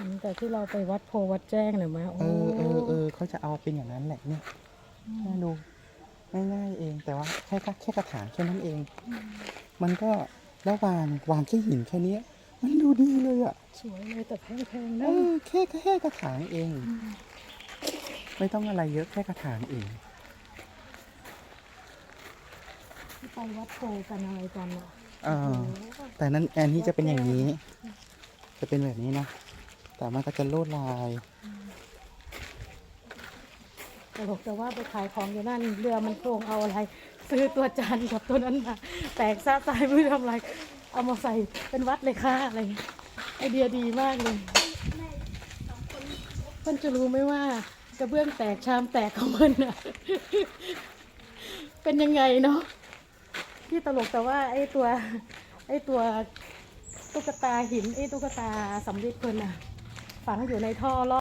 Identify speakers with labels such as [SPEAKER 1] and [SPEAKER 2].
[SPEAKER 1] อืมแต่ที่เราไปวัดโพวัดแจ้งเนี่ยมา
[SPEAKER 2] เออเออเออเขาจะเอาเป็นอย่างนั้นแหละเนี่ยน่าดูง่ายๆเองแต่ว่าแค่แค่กระถางแค่นั้นเอง มันก็แล้ววางวางแค่หินแค่เนี้ย มันดูดีเลยอะ
[SPEAKER 1] สวยเลยแต่แพงๆ
[SPEAKER 2] เอ
[SPEAKER 1] นะ
[SPEAKER 2] อแค่แค่กระถางเอง ไม่ต้องอะไรเยอะแค่กระถางเอง
[SPEAKER 1] ที่ไปวัดโพกันอะไรกันอะ
[SPEAKER 2] เออแต่นั้นอันนี้จะเป็นอย่างนี้ จะเป็นแบบนี้นะ แต่มันก็จะลวดลาย
[SPEAKER 1] ต่บอกแต่ว่าไปขายของอยู่นั่นเรือมันโครงเอาอะไร ซื้อตัวจานกับตัวนั้นมาแตกซะตายไม่รู้ทำอะไร เอามาใส่เป็นวัดเลยค่ะอะไรเงี้ยไอเดียดีมากเลยเพื่อนจะรู้ไหมว่ากระเบื้องแตกชามแตกของเพื่อนน่ะเป็นยังไงเนาะที่ตลกแต่ว่าไอตัวไอตัวตุ๊กตาหินไอตุ๊กตาสำริดเพื่อนน่ะ ฝังอยู่ในท่อรอ